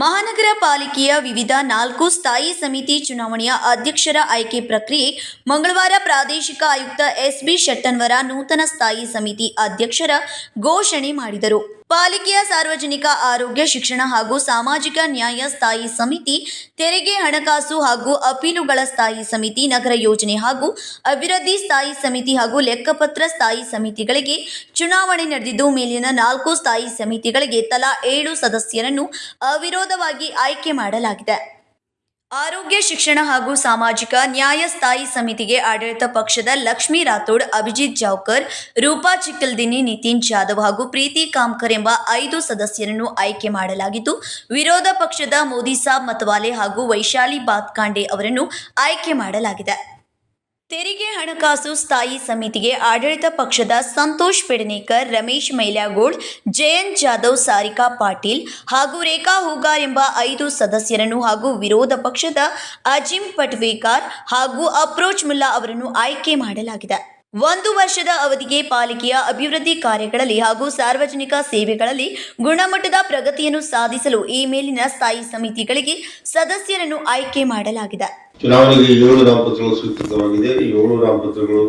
ಮಹಾನಗರ ಪಾಲಿಕೆಯ ವಿವಿಧ ನಾಲ್ಕು ಸ್ಥಾಯಿ ಸಮಿತಿ ಚುನಾವಣೆಯ ಅಧ್ಯಕ್ಷರ ಆಯ್ಕೆ ಪ್ರಕ್ರಿಯೆ ಮಂಗಳವಾರ ಪ್ರಾದೇಶಿಕ ಆಯುಕ್ತ ಎಸ್ಬಿ ಶೆಟ್ಟನ್ವರ ನೂತನ ಸ್ಥಾಯಿ ಸಮಿತಿ ಅಧ್ಯಕ್ಷರ ಘೋಷಣೆ ಮಾಡಿದರು. ಪಾಲಿಕೆಯ ಸಾರ್ವಜನಿಕ ಆರೋಗ್ಯ, ಶಿಕ್ಷಣ ಹಾಗೂ ಸಾಮಾಜಿಕ ನ್ಯಾಯ ಸ್ಥಾಯಿ ಸಮಿತಿ, ತೆರಿಗೆ ಹಣಕಾಸು ಹಾಗೂ ಅಪೀಲುಗಳ ಸ್ಥಾಯಿ ಸಮಿತಿ, ನಗರ ಯೋಜನೆ ಹಾಗೂ ಅಭಿವೃದ್ಧಿ ಸ್ಥಾಯಿ ಸಮಿತಿ ಹಾಗೂ ಲೆಕ್ಕಪತ್ರ ಸ್ಥಾಯಿ ಸಮಿತಿಗಳಿಗೆ ಚುನಾವಣೆ ನಡೆದಿದ್ದು, ಮೇಲಿನ ನಾಲ್ಕು ಸ್ಥಾಯಿ ಸಮಿತಿಗಳಿಗೆ ತಲಾ ಏಳು ಸದಸ್ಯರನ್ನು ಅವಿರೋಧವಾಗಿ ಆಯ್ಕೆ ಮಾಡಲಾಗಿದೆ. ಆರೋಗ್ಯ ಶಿಕ್ಷಣ ಹಾಗೂ ಸಾಮಾಜಿಕ ನ್ಯಾಯ ಸ್ಥಾಯಿ ಸಮಿತಿಗೆ ಆಡಳಿತ ಪಕ್ಷದ ಲಕ್ಷ್ಮೀ ರಾಥೋಡ್, ಅಭಿಜಿತ್ ಜಾವ್ಕರ್, ರೂಪಾ ಚಿಕ್ಕಲ್ದಿನಿ, ನಿತಿನ್ ಜಾಧವ್ ಹಾಗೂ ಪ್ರೀತಿ ಕಾಮ್ಕರ್ ಎಂಬ ಐದು ಸದಸ್ಯರನ್ನು ಆಯ್ಕೆ ಮಾಡಲಾಗಿದ್ದು ವಿರೋಧ ಪಕ್ಷದ ಮೋದಿ ಸಾಬ್ ಮತವಾಲೆ ಹಾಗೂ ವೈಶಾಲಿ ಬಾತ್ಕಾಂಡೆ ಅವರನ್ನು ಆಯ್ಕೆ ಮಾಡಲಾಗಿದೆ. ತೆರಿಗೆ ಹಣಕಾಸು ಸ್ಥಾಯಿ ಸಮಿತಿಗೆ ಆಡಳಿತ ಪಕ್ಷದ ಸಂತೋಷ್ ಪೆಡ್ನೇಕರ್, ರಮೇಶ್ ಮೈಲಾಗೋಡ್ ಜಯಂತ್ ಜಾಧವ್, ಸಾರಿಕಾ ಪಾಟೀಲ್ ಹಾಗೂ ರೇಖಾ ಹೂಗಾರ್ ಎಂಬ ಐದು ಸದಸ್ಯರನ್ನು ಹಾಗೂ ವಿರೋಧ ಪಕ್ಷದ ಅಜಿಂ ಪಟ್ವೇಕಾರ್ ಹಾಗೂ ಅಪ್ರೋಚ್ ಮುಲ್ಲಾ ಅವರನ್ನು ಆಯ್ಕೆ ಮಾಡಲಾಗಿದೆ. ಒಂದು ವರ್ಷದ ಅವಧಿಗೆ ಪಾಲಿಕೆಯ ಅಭಿವೃದ್ಧಿ ಕಾರ್ಯಗಳಲ್ಲಿ ಹಾಗೂ ಸಾರ್ವಜನಿಕ ಸೇವೆಗಳಲ್ಲಿ ಗುಣಮಟ್ಟದ ಪ್ರಗತಿಯನ್ನು ಸಾಧಿಸಲು ಈ ಮೇಲಿನ ಸ್ಥಾಯಿ ಸಮಿತಿಗಳಿಗೆ ಸದಸ್ಯರನ್ನು ಆಯ್ಕೆ ಮಾಡಲಾಗಿದೆ. ಚುನಾವಣೆಗೆ ಏಳು ನಾಮಪತ್ರಗಳು ಸ್ವೀಕೃತವಾಗಿದೆ. ಏಳು ನಾಮಪತ್ರಗಳು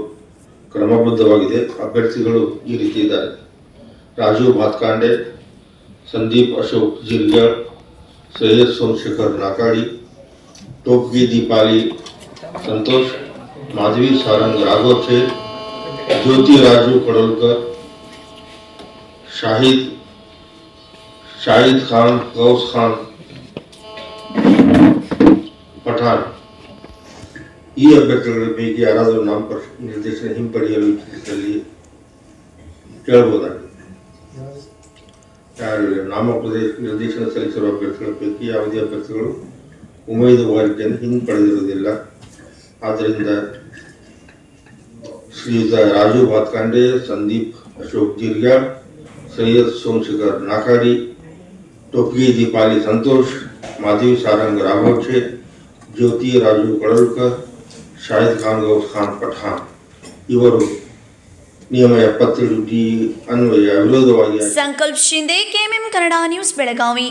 ಕ್ರಮಬದ್ಧವಾಗಿದೆ. ಅಭ್ಯರ್ಥಿಗಳು ಈ ರೀತಿ ಇದ್ದಾರೆ. ರಾಜು ಭಾತ್ಕಾಂಡೆ ಸಂದೀಪ್ ಅಶೋಕ್ ಜಿರ್ಗ್ಯಾಳ್ ಸೈಯದ್ ಸೋಮಶೇಖರ್ ನಾಕಾಡಿ, ಟೋಪ್ಗಿ ದೀಪಾಲಿ, ಸಂತೋಷ್, ಮಾಧವಿ ಸಾರಂಗ್ ರಾಘವ್ ಜ್ಯೋತಿ ರಾಜು ಕಡೋಲ್ಕರ್, ಶಾಹಿದ್ ಶಾಹಿದ್ ಖಾನ್, ಗೌಸ್ ಖಾನ್, ಪಠಾಣ್. ಈ ಅಭ್ಯರ್ಥಿಗಳ ಪೈಕಿ ಯಾರಾದರೂ ನಾಮಪತ್ರ ನಿರ್ದೇಶನ ಹಿಂಪಡೆಯಲು ಇಚ್ಛಿಸಿದಲ್ಲಿ ಕೇಳಬಹುದಾಗಿದೆ ಯಾರು ನಾಮಪ್ರದೇಶ ನಿರ್ದೇಶನ ಸಲ್ಲಿಸಿರುವ ಅಭ್ಯರ್ಥಿಗಳ ಪೈಕಿ ಯಾವುದೇ ಅಭ್ಯರ್ಥಿಗಳು ಉಮೇದುವಾರಿಕೆಯನ್ನು ಹಿಂಪಡೆದಿರುವುದಿಲ್ಲ. ಆದ್ದರಿಂದ ಶ್ರೀಯುತ ರಾಜು ಭಾತ್ಕಾಂಡೆ ಸಂದೀಪ್ ಅಶೋಕ್ ಜಿರ್ಗ್ಯಾಳ್ ಸೈಯದ್ ಸೋಮಶೇಖರ್ ನಾಕಾಡಿ ಟೋಪ್ಗಿ ದೀಪಾಲಿ ಸಂತೋಷ್ ಮಾಧವಿ ಸಾರಂಗ್ ರಾಘವಕ್ಷೆ ಜ್ಯೋತಿ ರಾಜು ಕಳಲ್ಕರ್ ಶಾಹಿದ್ ಖಾನ್ ಗೌಸ್ ಖಾನ್ ಪಠಾಣ್ ಇವರು ನಿಯಮ ಎಪ್ಪತ್ತೇಳು ಡಿ ಅನ್ವಯ ವಿರೋಧವಾಗಿ ಸಂಕಲ್ಪ್ ಶಿಂದೆ ಕೆಎಂಎಂ ಕನ್ನಡ ನ್ಯೂಸ್ ಬೆಳಗಾವಿ